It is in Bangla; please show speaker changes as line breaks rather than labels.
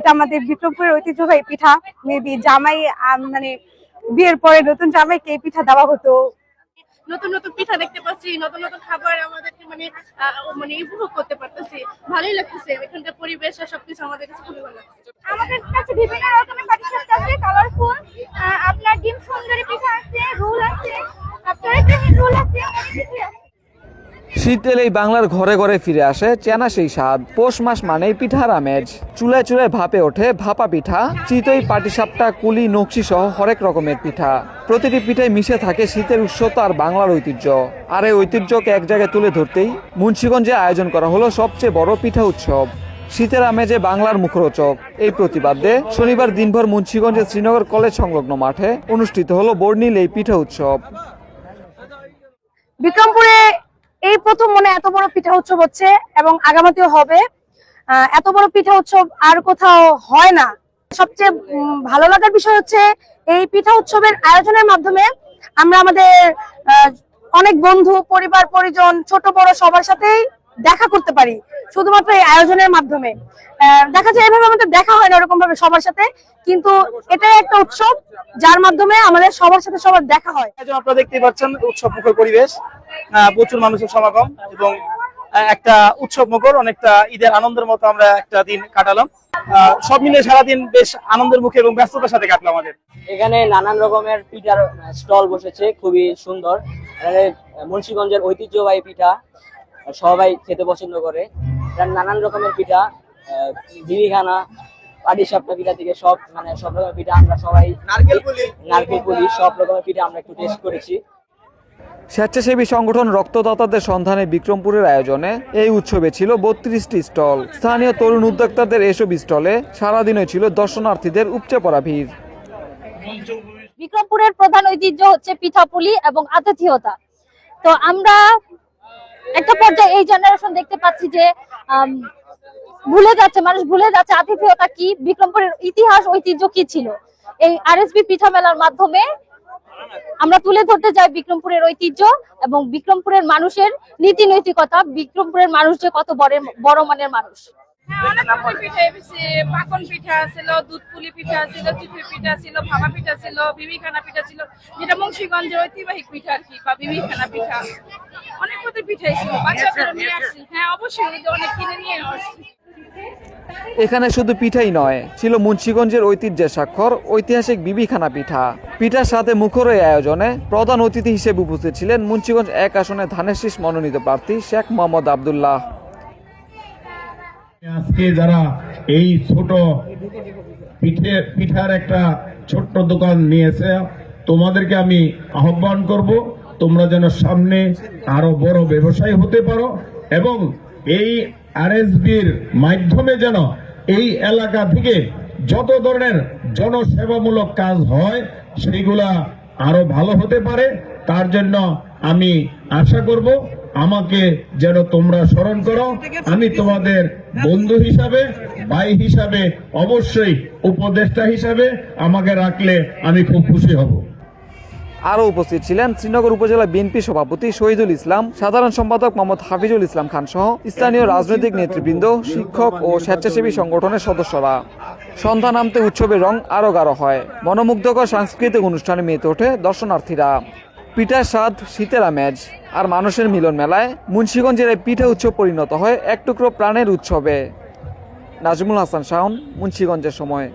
এটা আমাদের বিক্রমপুরের ঐতিহ্যবাহী পিঠা। মেবি জামাই মানে বিয়ের পরে নতুন জামাইকে এই পিঠা দেওয়া হতো।
নতুন নতুন পিঠা দেখতে পাচ্ছি নতুন নতুন খাবার আমাদেরকে মানে আহ, মানে উপভোগ করতে পারতেছি। ভালোই লাগতেছে এখানকার পরিবেশ আর সবকিছু আমাদের কাছে খুবই ভালো লাগছে
আমাদের কাছে বিভিন্ন রকমের পাটিসাপটা আছে কালারফুল আপনার ডিম সুন্দরী
শীত এলেই বাংলার ঘরে ঘরে ফিরে আসে চেনা সেই স্বাদ। পৌষ মাস মানেই পিঠার আমেজ চুলায় চুলায় ভাপে ওঠে ভাপা পিঠা চিতই পাটিসাপটা, কুলি, নকশি সহ হরেক রকমের পিঠা। প্রতিটি পিঠায় মিশে থাকে শীতের উৎসতা আর বাংলার ঐতিহ্য। আর এই ঐতিহ্যকে এক জায়গায় তুলে ধরতেই মুন্সিগঞ্জে আয়োজন করা হলো সবচেয়ে বড় পিঠা উৎসব। শীতের আমেজে বাংলার মুখরোচক। এই প্রতিবাদে শনিবার দিনভর মুন্সিগঞ্জের শ্রীনগর কলেজ সংলগ্ন মাঠে অনুষ্ঠিত হলো বর্ণিল এই পিঠা উৎসব।
বিক্রমপুরে প্রথম মনে এত বড় পিঠা উৎসব হচ্ছে এবং আগামীতেও হবে। এত বড় পিঠা উৎসব আর কোথাও হয় না। সবচেয়ে ভালো লাগার বিষয় হচ্ছে এই পিঠা উৎসবের আয়োজনের মাধ্যমে আমরা আমাদের অনেক বন্ধু, পরিবার, পরিজন, ছোট, বড় সবার সাথেই দেখা করতে পারি শুধুমাত্র এই আয়োজনের মাধ্যমে। আহ, দেখা যায় এভাবে আমাদের দেখা হয় না ওরকম ভাবে সবার সাথে কিন্তু এটাই একটা উৎসব যার মাধ্যমে আমাদের সবার সাথে সবার দেখা হয়।
আপনারা দেখতেই পাচ্ছেন উৎসব মুখর পরিবেশ আহ, প্রচুর মানুষের সমাগম এবং একটা উৎসব মুখর অনেকটা ঈদের আনন্দের মতো আমরা একটা দিন কাটালাম। আহ, সব মিলে সারাদিন বেশ আনন্দের মুখে এবং ব্যস্ততার সাথে কাটলো আমাদের।
এখানে নানান রকমের পিঠার স্টল বসেছে খুবই সুন্দর। মুন্সিগঞ্জের ঐতিহ্যবাহী পিঠা সবাই খেতে পছন্দ করে। নানান রকমের পিঠা বিড়িখানা পাটি সাপটা পিঠা থেকে সব মানে সব রকমের পিঠা আমরা সবাই
নারকেল পুলি।
নারকেল পুলি সব রকমের পিঠা আমরা একটু টেস্ট করেছি।
স্বেচ্ছাসেবী সংগঠন রক্তদাতাদের সন্ধানে বিক্রমপুরের আয়োজনে এই উৎসবে ছিল বত্রিশটি স্টল। স্থানীয় তরুণ উদ্যোক্তাদের এসব স্টলে সারাদিনই ছিল দর্শনার্থীদের উপচে পড়া ভিড়।
বিক্রমপুরের প্রধান ঐতিহ্য হচ্ছে পিঠাপুলি এবং আতিথেয়তা। তো আমরা একটা পর্যায়ে এই জেনারেশন দেখতে পাচ্ছি যে ভুলে যাচ্ছে, মানুষ ভুলে যাচ্ছে আতিথেয়তা কি, বিক্রমপুরের ইতিহাস, ঐতিহ্য কি ছিল? এই আরএসবি পিঠা মেলার মাধ্যমে আমরা তুলে ধরতে চাই বিক্রমপুরের ঐতিহ্য এবং বিক্রমপুরের মানুষের নীতি নৈতিকতা বিক্রমপুরের মানুষ যে কত বড় বড় মানের মানুষ।
হ্যাঁ পাকন পিঠা ছিল দুধ পুলি পিঠা ছিল পিঠা ছিল পিঠা ছিল ছিল, যেটা মুন্সিগঞ্জের ঐতিহ্যবাহী পিঠা আর কি, বা বিবিখানা পিঠা। অনেক প্রকার পিঠাই ছিল বাচ্চাদের নিয়ে আসছি। হ্যাঁ অবশ্যই অনেক কিনে নিয়ে আসছি।
এখানে শুধু পিঠাই নয় ছিল মুন্সিগঞ্জের ঐতিহ্যের স্বাক্ষর ঐতিহাসিক বিবিখানা পিঠা। পিঠার সাথে মুখর এই আয়োজনে প্রধান অতিথি হিসেবে উপস্থিত ছিলেন মুন্সিগঞ্জ এক আসনে ধানের শীষ মনোনীত প্রার্থী শেখ মোহাম্মদ আবদুল্লাহ।
আজকে যারা এই ছোট পিঠে পিঠার একটা ছোট্ট দোকান নিয়েছে তোমাদেরকে আমি আহ্বান করব। তোমরা যেন সামনে আরও বড় ব্যবসায়ী হতে পারো এবং এই আর আরএসবির মাধ্যমে যেন এই এলাকা থেকে যত ধরনের জনসেবামূলক কাজ হয়, সেইগুলা আরও ভালো হতে পারে। তার জন্য আমি আশা করব আমাকে যেন তোমরা স্মরণ করো। আমি তোমাদের বন্ধু হিসাবে, ভাই হিসাবে, অবশ্যই উপদেষ্টা হিসাবে আমাকে রাখলে আমি খুব খুশি হব।
আরও উপস্থিত ছিলেন শ্রীনগর উপজেলা বিএনপি সভাপতি শহীদুল ইসলাম, সাধারণ সম্পাদক মোহাম্মদ হাফিজুল ইসলাম খান সহ স্থানীয় রাজনৈতিক নেতৃবৃন্দ, শিক্ষক ও স্বেচ্ছাসেবী সংগঠনের সদস্যরা। সন্ধ্যা নামতে উৎসবের রং আরও গাঢ় হয়। মনোমুগ্ধকর সাংস্কৃতিক অনুষ্ঠানে মেতে ওঠে দর্শনার্থীরা। পিঠার স্বাদ, শীতের আমেজ আর মানুষের মিলন মেলায় মুন্সিগঞ্জের এই পিঠা উৎসব পরিণত হয় এক টুকরো প্রাণের উৎসবে। নাজমুল হাসান শাহন মুন্সিগঞ্জের সময়।